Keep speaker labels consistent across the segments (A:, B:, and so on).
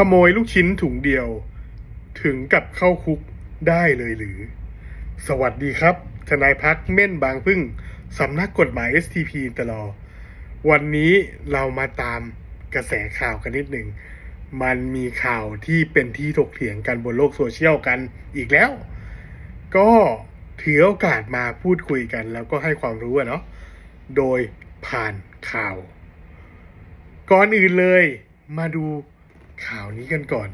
A: ขโมยลูกชิ้นถุงเดียว ถึงกับเข้าคุกได้เลยหรือ สวัสดีครับ ทนายพักเม่นบางพึ่งสำนักกฎหมาย STP ตลอวันนี้เรามาตามกระแสข่าวกันนิดหนึ่ง มันมีข่าวที่เป็นที่ถกเถียงกันบนโลกโซเชียลกันอีกแล้ว ก็ถือโอกาสมาพูดคุยกัน แล้วก็ให้ความรู้เนาะ โดยผ่านข่าว ก่อนอื่นเลยมาดู ข่าวนี้กันก่อน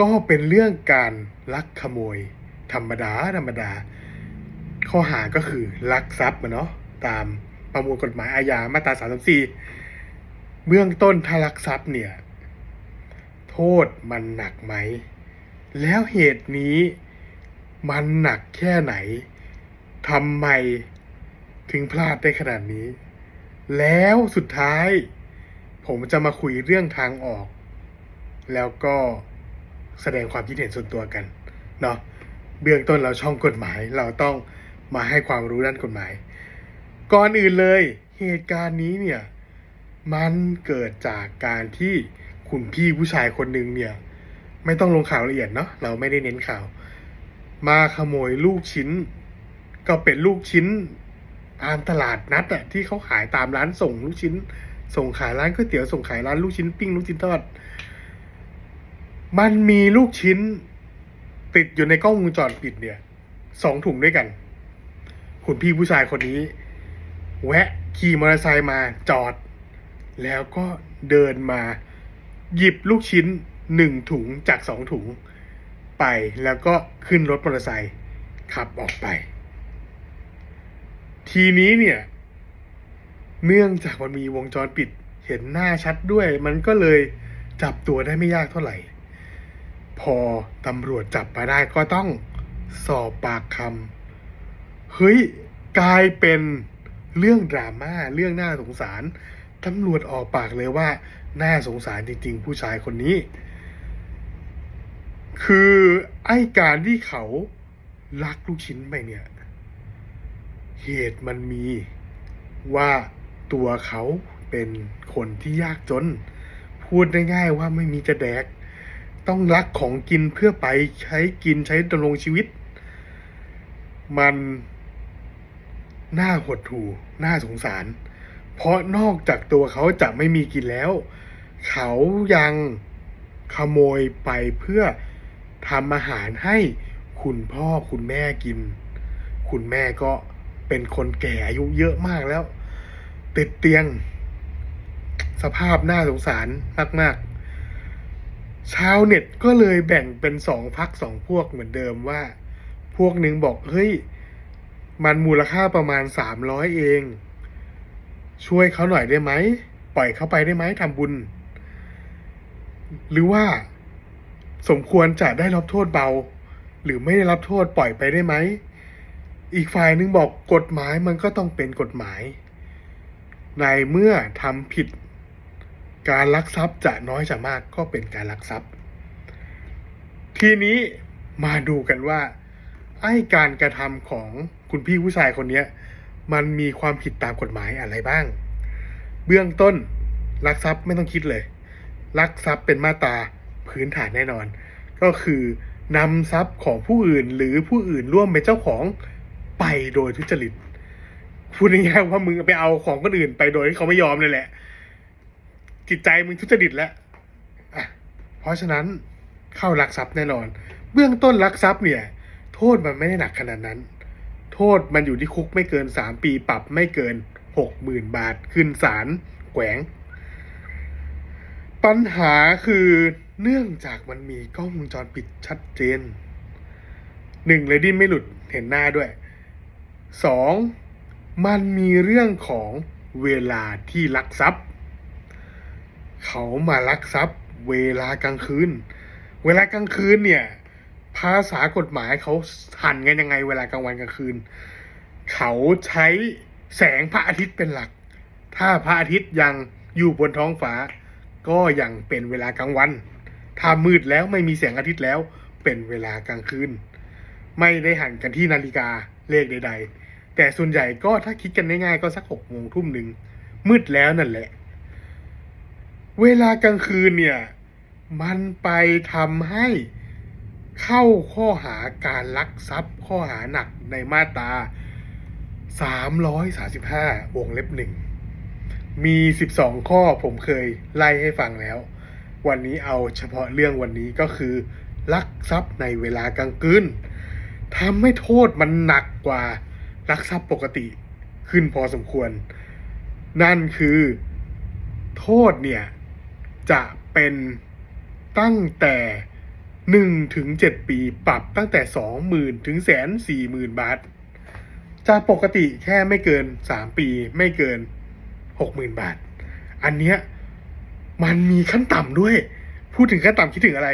A: ก็เป็นเรื่องการลักขโมย ธรรมดาธรรมดา ข้อหาก็คือลักทรัพย์อะเนาะตามประมวลกฎหมายอาญามาตรา334เบื้องต้นถ้าลักทรัพย์เนี่ย โทษมันหนักไหม แล้วเหตุนี้มันหนักแค่ไหนทำไมถึงพลาดได้ขนาดนี้ แล้วสุดท้าย ผมจะมาคุยเรื่องทางออก แล้วก็แสดงความคิดเห็นส่วนตัวกันเนาะเบื้องต้นเราช่องกฎหมายเราต้องมาให้ความรู้ด้านกฎหมาย ก่อนอื่นเลยเหตุการณ์นี้เนี่ยมันเกิดจากการที่คุณพี่ผู้ชายคนหนึ่งเนี่ยไม่ต้องลงข่าวละเอียดเนาะเราไม่ได้เน้นข่าว มาขโมยลูกชิ้น ก็เป็นลูกชิ้นตามตลาดนัดอะที่เขาขายตามร้านส่งลูกชิ้น ส่งขายร้านก๋วยเตี๋ยวส่งขายร้านลูกชิ้นปิ้งลูกชิ้นทอด มันมีลูกชิ้น ติดอยู่ในกล้องวงจรปิดเนี่ยสองถุงด้วยกัน คุณพี่ผู้ชายคนนี้ แวะขี่มอเตอร์ไซค์มาจอด แล้วก็เดินมา หยิบลูกชิ้นหนึ่งถุงจากสองถุง ไปแล้วก็ขึ้นรถมอเตอร์ไซค์ขับออกไป ทีนี้เนี่ย เนื่องจากมันมีวงจรปิดเห็นหน้าชัดด้วย มันก็เลยจับตัวได้ไม่ยากเท่าไหร่ พอตำรวจจับมาได้ก็ต้องสอบปากคำเฮ้ย กลายเป็นเรื่องดราม่าเรื่องน่าสงสารตำรวจออกปากเลยว่า น่าสงสารจริง ๆ ผู้ชายคนนี้ คือไอ้การที่เขาลักลูกชิ้นไปเนี่ย เหตุมันมีว่าตัวเขาเป็นคนที่ยากจน พูดง่ายๆว่าไม่มีจะแดก ต้องรักของกินเพื่อไปใช้กินใช้ดำรงชีวิต มันน่าหดหู่น่าสงสาร เพราะนอกจากตัวเขาจะไม่มีกินแล้ว เขายังขโมยไปเพื่อทำอาหารให้คุณพ่อคุณแม่กิน คุณแม่ก็เป็นคนแก่อายุเยอะมากแล้ว ติดเตียง สภาพน่าสงสารมาก ๆ ชาวเน็ตก็เลยแบ่งเป็นสองพักสองพวกเหมือนเดิมว่า พวกหนึ่งบอกเฮ้ย มันมูลค่าประมาณสามร้อยเอง ช่วยเขาหน่อยได้ไหม ปล่อยเขาไปได้ไหมทำบุญ หรือว่าสมควรจะได้รับโทษเบา หรือไม่ได้รับโทษปล่อยไปได้ไหม อีกฝ่ายหนึงบอกกฎหมายมันก็ต้องเป็นกฎหมาย ในเมื่อทำผิด การลักทรัพย์จะน้อยจะมากก็เป็นการลักทรัพย์ ทีนี้มาดูกันว่าไอ้การกระทำของคุณพี่ผู้ชายคนเนี้ยมันมีความผิดตามกฎหมายอะไรบ้าง เบื้องต้นลักทรัพย์ไม่ต้องคิดเลยลักทรัพย์เป็นมาตราพื้นฐานแน่นอน ก็คือนำทรัพย์ของผู้อื่นหรือผู้อื่นร่วมเป็นเจ้าของไปโดยทุจริตพูดง่ายๆว่ามึงไปเอาของคนอื่นไปโดยที่เขาไม่ยอมเลยแหละ จิตใจมึงทุจริตแล้วเพราะฉะนั้นเข้าลักทรัพย์แน่นอน เบื้องต้นลักทรัพย์เนี่ย โทษมันไม่ได้หนักขนาดนั้น โทษมันอยู่ที่คุกไม่เกินสามปีปรับไม่เกินหกหมื่นบาท ขึ้นศาลแขวง ปัญหาคือเนื่องจากมันมีกล้องวงจรปิดชัดเจนหนึ่งเลยดิ้นไม่หลุดเห็นหน้าด้วยสองมันมีเรื่องของเวลาที่ลักทรัพย์ เขามาลักทรัพย์เวลากลางคืน เวลากลางคืนเนี่ย ภาษากฎหมายเขาหันกันยังไง เวลากลางวันกลางคืน เขาใช้แสงพระอาทิตย์เป็นหลัก ถ้าพระอาทิตย์ยังอยู่บนท้องฟ้า ก็ยังเป็นเวลากลางวัน ถ้ามืดแล้วไม่มีแสงอาทิตย์แล้ว เป็นเวลากลางคืน ไม่ได้หันกันที่นาฬิกาเลขใด ๆ แต่ส่วนใหญ่ก็ถ้าคิดกันง่ายๆก็สักหกโมงทุ่มหนึ่งมืดแล้วนั่นแหละ เวลากลางคืนเนี่ย มันไปทำให้เข้าข้อหาการลักทรัพย์ข้อหาหนักในมาตรา 335 วงเล็บหนึ่ง มี 12 ข้อผมเคยไล่ให้ฟังแล้ว วันนี้เอาเฉพาะเรื่องวันนี้ก็คือลักทรัพย์ในเวลากลางคืนทำให้โทษมันหนักกว่าลักทรัพย์ปกติขึ้นพอสมควร นั่นคือ โทษเนี่ย จะเป็นตั้งแต่หนึ่งถึงเจ็ดปีปรับตั้งแต่สองหมื่นถึงแสนสี่หมื่นบาท จากปกติแค่ไม่เกินสามปีไม่เกินหกหมื่นบาท อันเนี้ยมันมีขั้นต่ำด้วย พูดถึงขั้นต่ำคิดถึงอะไร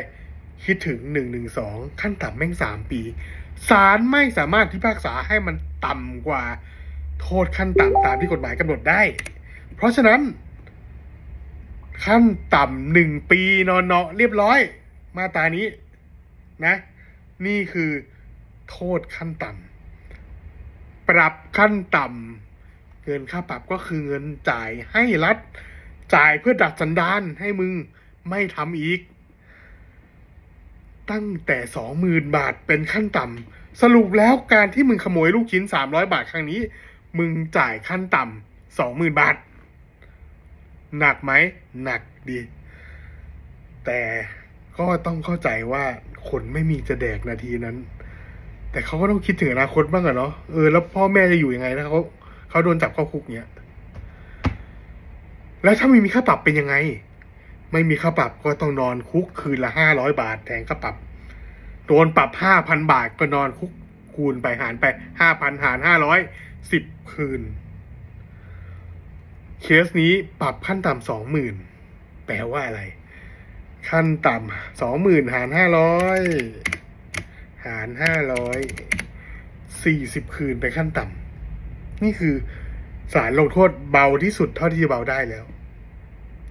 A: คิดถึงหนึ่งหนึ่งสองขั้นต่ำแม่งสามปีศาลไม่สามารถพิพากษาให้มันต่ำกว่าโทษขั้นต่ำตามที่กฎหมายกำหนดได้ เพราะฉะนั้น ขั้นต่ำหนึ่งปีนอนเนาะเรียบร้อย มาตานี้นะ นี่คือโทษขั้นต่ำปรับขั้นต่ำเงินค่าปรับก็คือเงินจ่ายให้รัฐ จ่ายเพื่อดัดสันดานให้มึงไม่ทำอีก ตั้งแต่สองหมื่นบาทเป็นขั้นต่ำสรุปแล้วการที่มึงขโมยลูกชิ้นสามร้อยบาทครั้งนี้ มึงจ่ายขั้นต่ำสองหมื่นบาท หนักไหมหนักดี แต่ก็ต้องเข้าใจว่าคนไม่มีจะแดกนาทีนั้น แต่เขาก็ต้องคิดถึงอนาคตบ้างอะเนาะเออแล้วพ่อแม่จะอยู่ยังไงถ้าเขาเขาโดนจับเข้าคุกเนี้ยแล้วถ้าไม่มีค่าปรับเป็นยังไง ไม่มีค่าปรับก็ต้องนอนคุกคืนละห้าร้อยบาทแทนค่าปรับโดนปรับห้าพันบาทก็นอนคุกคูณไปหารไปห้าพันหารห้าร้อยสิบคืน เคสนี้ปรับขั้นต่ำสองหมื่นแปลว่าอะไร ขั้นต่ำสองหมื่นหารห้าร้อยหารห้าร้อยสี่สิบคืนไปขั้นต่ำนี่คือสารลงโทษเบาที่สุดเท่าที่จะเบาได้แล้ว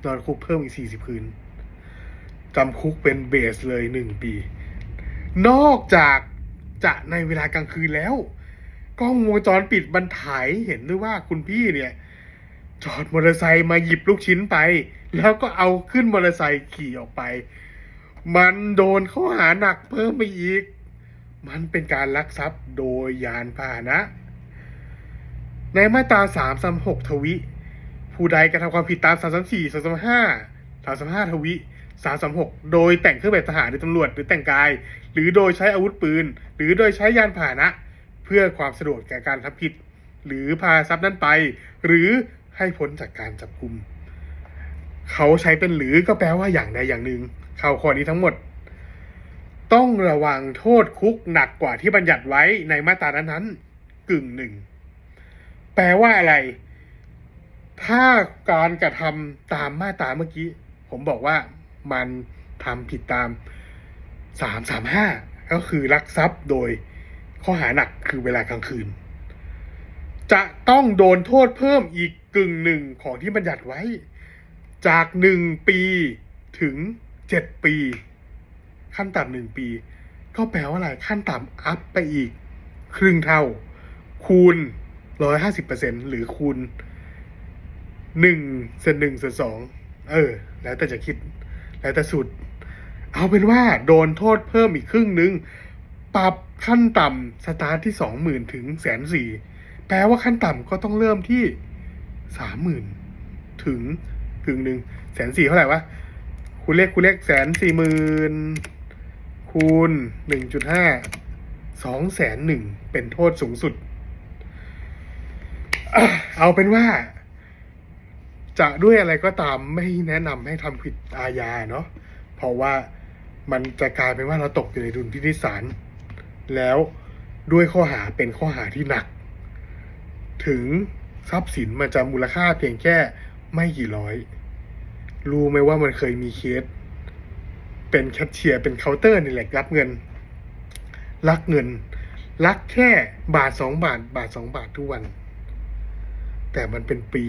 A: นอนคุกเพิ่มอีกสี่สิบคืนจำคุกเป็นเบสเลยหนึ่งปี นอกจากจะในเวลากลางคืนแล้ว กล้องวงจรปิดบันถ่ายเห็นด้วยว่าคุณพี่เนี่ย จอดมอเตอร์ไซค์มาหยิบลูกชิ้นไป แล้วก็เอาขึ้นมอเตอร์ไซค์ขี่ออกไป มันโดนข้อหาหนักเพิ่มไปอีก มันเป็นการลักทรัพย์โดยยานพาหนะ ในมาตราสามสามหกทวิ ผู้ใดกระทำความผิดตามสามสามสี่สามสามห้าสามสามห้าทวิสามสามหกโดยแต่งเครื่องแบบทหารหรือตำรวจหรือแต่งกาย หรือโดยใช้อาวุธปืน หรือโดยใช้ยานพาหนะ เพื่อความสะดวกแก่การทำผิด หรือพาทรัพย์นั้นไป หรือ ให้พ้นจากการจับกุมเขาใช้เป็นหรือก็แปลว่าอย่างใดอย่างหนึ่งข่าวข้อนี้ทั้งหมด ต้องระวังโทษคุกหนักกว่าที่บัญญัติไว้ในมาตรานั้นๆกึ่งหนึ่งแปลว่าอะไร ถ้าการกระทำตามมาตราเมื่อกี้ ผมบอกว่ามันทำผิดตามสามสามห้าก็คือลักทรัพย์โดยข้อหาหนักคือเวลากลางคืน จะต้องโดนโทษเพิ่มอีก กึ่งหนึ่งของที่บัญญัติไว้ จากหนึ่งปีถึงเจ็ดปี ขั้นต่ำหนึ่งปี ก็แปลว่าอะไรขั้นต่ำอัพไปอีก ครึ่งเท่า คูณร้อยห้าสิบเปอร์เซ็นหรือคูณหนึ่งส่วนหนึ่งส่วนสองเออ แล้วแต่จะคิด แล้วแต่สุด เอาเป็นว่าโดนโทษเพิ่มอีกครึ่งหนึ่งปรับขั้นต่ำสตาร์ทที่สองหมื่นถึงแสนสี่แปลว่าขั้นต่ำก็ต้องเริ่มที่ สามหมื่นถึงกึ่งหนึ่งแสนสี่เท่าไหร่วะคูณเลขคูณเลขแสนสี่หมื่นคูณหนึ่งจุดห้าสองแสนหนึ่งเป็นโทษสูงสุด เอาเป็นว่า จะด้วยอะไรก็ตามไม่แนะนำให้ทำผิดอาญาเนาะเพราะว่ามันจะกลายเป็นว่าเราตกอยู่ในดุลพินิจศาลแล้วด้วยข้อหาเป็นข้อหาที่หนัก ถึง ทรัพย์สินมันจะมูลค่าเพียงแค่ไม่กี่ร้อย รู้ไหมว่ามันเคยมีเคส เป็นแคชเชียร์เป็นเคาน์เตอร์นี่แหละรับเงินลักเงินลักแค่บาทสองบาท บาทสองบาททุกวัน แต่มันเป็นปี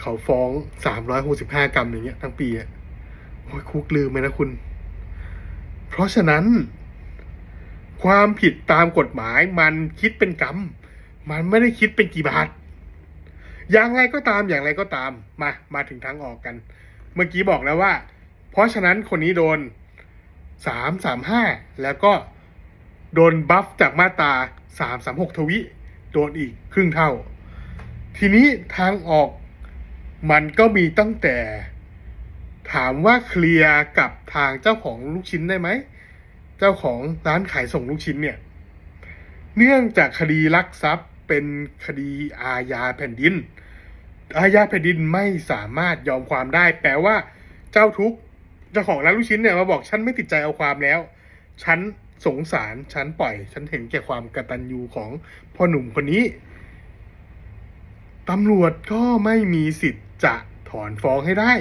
A: เขาฟ้องสามร้อยหกสิบห้ากรัมอย่างเงี้ยทั้งปีอะโอ้ยคุกลืมไหมนะคุณ เพราะฉะนั้น ความผิดตามกฎหมายมันคิดเป็นกรรม มันไม่ได้คิดเป็นกี่บาท อย่างไรก็ตามอย่างไรก็ตามมามาถึงทางออกกัน เมื่อกี้บอกแล้วว่า เพราะฉะนั้นคนนี้โดนสามสามห้าแล้วก็โดนบัฟจากมาตราสามสามหกทวิ โดนอีกครึ่งเท่า ทีนี้ทางออกมันก็มีตั้งแต่ ถามว่าเคลียร์กับทางเจ้าของลูกชิ้นได้ไหม เจ้าของร้านขายส่งลูกชิ้นเนี่ย เนื่องจากคดีลักทรัพย์ เป็นคดีอาญาแผ่นดิน อาญาแผ่นดินไม่สามารถยอมความได้ แปลว่าเจ้าทุกเจ้าของร้านลูกชิ้นเนี่ยมาบอกฉันไม่ติดใจเอาความแล้ว ฉันสงสารฉันปล่อย ฉันเห็นแก่ความกตัญญูของพ่อหนุ่มคนนี้ตำรวจก็ไม่มีสิทธิ์จะถอนฟ้องให้ได้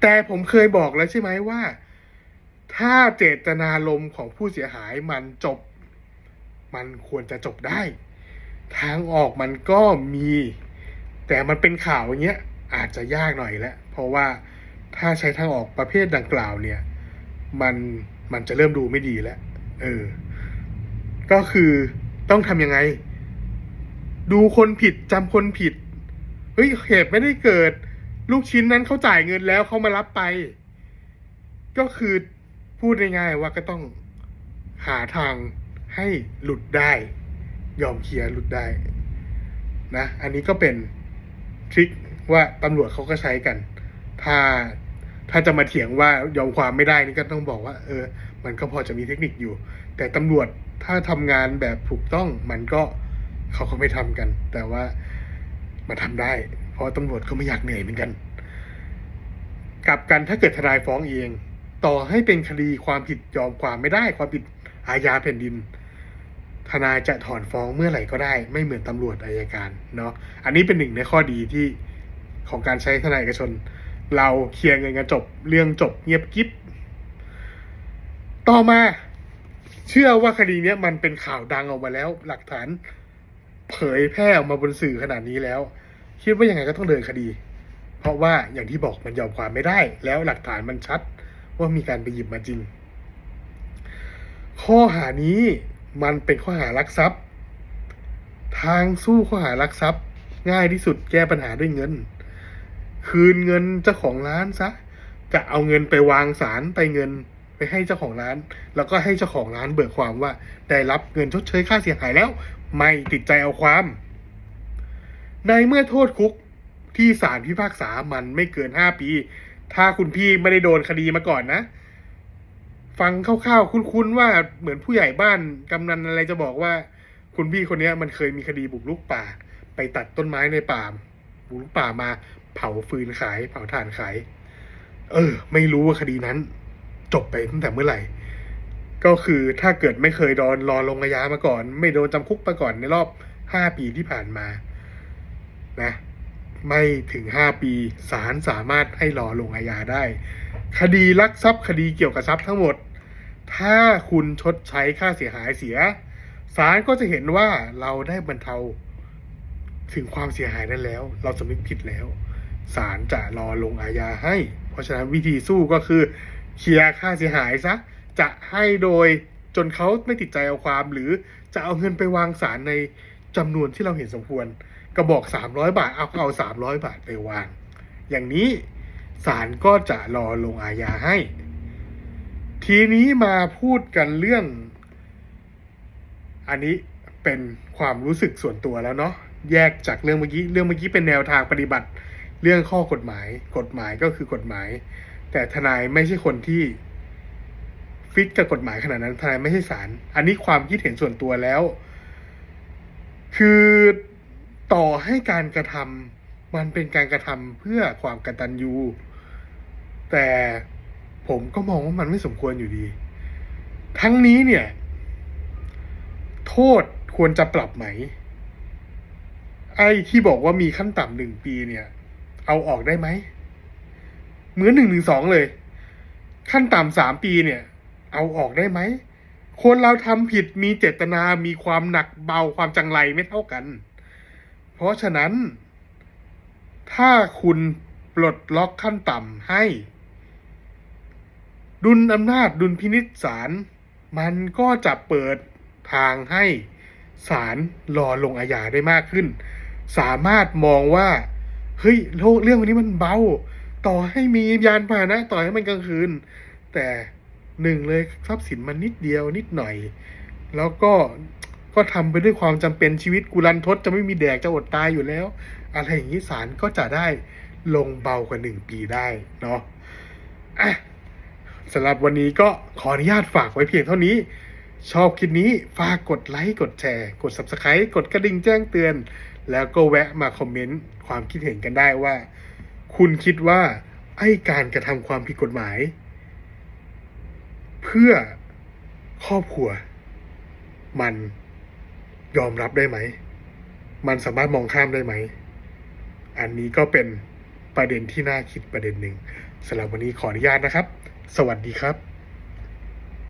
A: แต่ผมเคยบอกแล้วใช่ไหมว่า ถ้าเจตนารมณ์ของผู้เสียหายมันจบ มันควรจะจบได้ ทางออกมันก็มี แต่มันเป็นข่าวอย่างเงี้ยอาจจะยากหน่อยแล้วเพราะว่าถ้าใช้ทางออกประเภทดังกล่าวเนี่ย มันมันจะเริ่มดูไม่ดีแล้ว เออ ก็คือต้องทำยังไง ดูคนผิดจำคนผิด เฮ้ยเหตุไม่ได้เกิด ลูกชิ้นนั้นเขาจ่ายเงินแล้วเขามารับไป ก็คือพูดง่ายๆว่าก็ต้องหาทางให้หลุดได้ ยอมเคลียร์หลุดได้นะ อันนี้ก็เป็นทริคว่าตำรวจเขาก็ใช้กัน ถ้าถ้าจะมาเถียงว่ายอมความไม่ได้นี่ก็ต้องบอกว่า เออ มันก็พอจะมีเทคนิคอยู่ แต่ตำรวจถ้าทำงานแบบถูกต้องมันก็เขาก็ไม่ทำกัน แต่ว่ามาทำได้ เพราะตำรวจก็ไม่อยากเหนื่อยเหมือนกัน กลับกันถ้าเกิดทนายฟ้องเอง ต่อให้เป็นคดีความผิดยอมความไม่ได้ความผิดอาญาแผ่นดิน ทนายจะถอนฟ้องเมื่อไหร่ก็ได้ ไม่เหมือนตำรวจอายการเนาะอันนี้เป็นหนึ่งในข้อดีที่ของการใช้ทนายเอกชน เราเคลียร์เงินกันจบเรื่องจบเงียบกิ๊บต่อมาเชื่อว่าคดีนี้มันเป็นข่าวดังออกมาแล้ว หลักฐานเผยแพร่ออกมาบนสื่อขนาดนี้แล้ว คิดว่ายังไงก็ต้องเดินคดี เพราะว่าอย่างที่บอกมันยอมความไม่ได้ แล้วหลักฐานมันชัดว่ามีการไปหยิบมาจริง ข้อหานี้ มันเป็นข้อหารักทรัพย์ ทางสู้ข้อหารักทรัพย์ ง่ายที่สุดแก้ปัญหาด้วยเงิน คืนเงินเจ้าของร้านซะจะเอาเงินไปวางสารไปเงินไปให้เจ้าของร้าน แล้วก็ให้เจ้าของร้านเบิกความว่า ได้รับเงินชดเชยค่าเสียหายแล้ว ไม่ติดใจเอาความ ในเมื่อโทษคุกที่ศาลพิพากษามันไม่เกินห้าปี ถ้าคุณพี่ไม่ได้โดนคดีมาก่อนนะ ฟังคร่าวๆ คุ้นๆว่าเหมือนผู้ใหญ่บ้านกำนันอะไรจะบอกว่า คุณพี่คนนี้มันเคยมีคดีบุกรุกป่า ไปตัดต้นไม้ในป่าบุกรุกป่ามา เผาฟืนขาย เผาถ่านขาย เออ ไม่รู้ว่าคดีนั้น จบไปตั้งแต่เมื่อไหร่ ก็คือถ้าเกิดไม่เคยโดนรอลงอาญามาก่อน ไม่โดนจำคุกมาก่อนในรอบห้าปีที่ผ่านมา นะ ไม่ถึงห้าปีศาลสามารถให้รอลงอาญาได้ คดีลักทรัพย์คดีเกี่ยวกับทรัพย์ทั้งหมด ถ้าคุณชดใช้ค่าเสียหายเสียศาลก็จะเห็นว่าเราได้บรรเทาถึงความเสียหายนั้นแล้ว เราสำนึกผิดแล้วศาลจะรอลงอาญาให้ เพราะฉะนั้นวิธีสู้ก็คือเคลียร์ค่าเสียหายซะจะให้โดยจนเขาไม่ติดใจเอาความ หรือจะเอาเงินไปวางศาลในจำนวนที่เราเห็นสมควรก็บอกสามร้อยบาทเอาเอาสามร้อยบาทไปวาง อย่างนี้ศาลก็จะรอลงอาญาให้ ทีนี้มาพูดกันเรื่อง อันนี้เป็นความรู้สึกส่วนตัวแล้วเนาะแยกจากเรื่องเมื่อกี้เรื่องเมื่อกี้เป็นแนวทางปฏิบัติ เรื่องข้อกฎหมาย กฎหมายก็คือกฎหมาย แต่ทนายไม่ใช่คนที่ฟิกกับกฎหมายขนาดนั้นทนายไม่ใช่ศาลอันนี้ความคิดเห็นส่วนตัวแล้ว คือต่อให้การกระทำมันเป็นการกระทำเพื่อความกตัญญูแต่ ผมก็มองว่ามันไม่สมควรอยู่ดี ทั้งนี้เนี่ย โทษควรจะปรับไหม ไอ้ที่บอกว่ามีขั้นต่ำหนึ่งปีเนี่ย เอาออกได้ไหม เหมือนหนึ่งหนึ่งสองเลย ขั้นต่ำสามปีเนี่ย เอาออกได้ไหม คนเราทำผิดมีเจตนา มีความหนักเบาความจังไรไม่เท่ากัน เพราะฉะนั้น ถ้าคุณปลดล็อกขั้นต่ำให้ ดุลอำนาจดุลพินิษศาลมันก็จะเปิดทางให้ศาลรอลงอาญาได้มากขึ้น สามารถมองว่า เฮ้ยโลกเรื่องวันนี้มันเบา ต่อให้มียานพาหนะ ต่อให้มันกลางคืน แต่หนึ่งเลยทรัพย์สินมันนิดเดียวนิดหน่อย แล้วก็ก็ทำไปด้วยความจำเป็นชีวิตกุลันทดจะไม่มีแดกจะอดตายอยู่แล้ว อะไรอย่างนี้ศาลก็จะได้ลงเบากว่าหนึ่งปีได้เนาะอะ สำหรับวันนี้ก็ขออนุญาตฝากไว้เพียงเท่านี้ ชอบคลิปนี้ฝากกดไลค์ กดแชร์ กด Subscribe กดกระดิ่งแจ้งเตือน แล้วก็แวะมาคอมเมนต์ความคิดเห็นกันได้ว่า คุณคิดว่าไอ้การกระทำความผิดกฎหมาย เพื่อครอบครัว มันยอมรับได้ไหม มันสามารถมองข้ามได้ไหม อันนี้ก็เป็นประเด็นที่น่าคิดประเด็นหนึ่งสำหรับวันนี้ขออนุญาตนะครับ สวัสดีครับ